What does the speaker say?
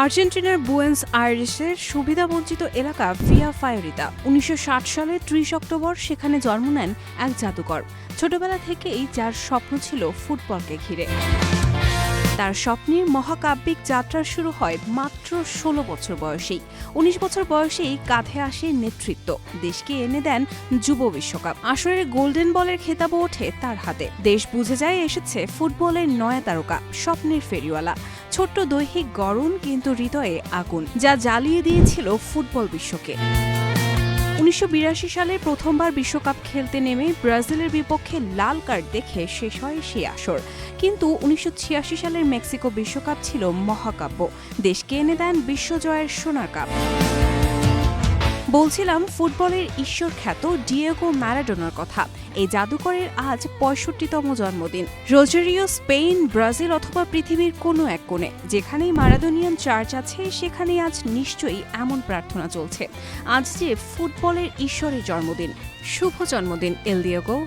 আর্জেন্টিনার বুয়েন্স আয়ারেসের সুবিধাবঞ্চিত এলাকা ভিয়া ফায়োরিতা। উনিশশো সালে ত্রিশ অক্টোবর সেখানে জন্ম নেন এক জাদুকর। ছোটবেলা থেকেই যার স্বপ্ন ছিল ফুটবলকে ঘিরে। তার স্বপ্নের মহাকাব্যিক যাত্রা শুরু হয় মাত্র ষোলো বছর বয়সেই। উনিশ বছর বয়সেই কাঁধে আসে নেতৃত্ব। দেশকে এনে দেন যুব বিশ্বকাপ। আসরের গোল্ডেন বলের খেতাবও ওঠে তার হাতে। দেশ বুঝে যায় এসেছে ফুটবলের নয়া তারকা, স্বপ্নের ফেরিওয়ালা। ছোট্ট দৈহিক গরম কিন্তু হৃদয়ে আগুন, যা জ্বালিয়ে দিয়েছিল ফুটবল বিশ্বকে। উনিশশো সালে প্রথমবার বিশ্বকাপ খেলতে নেমে ব্রাজিলের বিপক্ষে লাল কার্ড দেখে শেষ হয় সে আসর। কিন্তু উনিশশো ছিয়াশি সালের মেক্সিকো বিশ্বকাপ ছিল মহাকাব্য। দেশকে এনে দেন বিশ্বজয়ের সোনার কাপ। বলছিলাম ফুটবলের ঈশ্বর খ্যাত ডিয়েগো ম্যারাডোনার কথা। এই জাদুকরের আজ পঁয়ষট্টিতম জন্মদিন। রোজারিও স্পেন ব্রাজিল অথবা পৃথিবীর কোনো এক কোণে। যেখানেই ম্যারাডোনিয়ান চার্চ আছে, সেখানেই আজ নিশ্চয়ই এমন প্রার্থনা চলছে। আজ যে ফুটবলের ঈশ্বরের জন্মদিন। শুভ জন্মদিন, এল ডিয়েগো।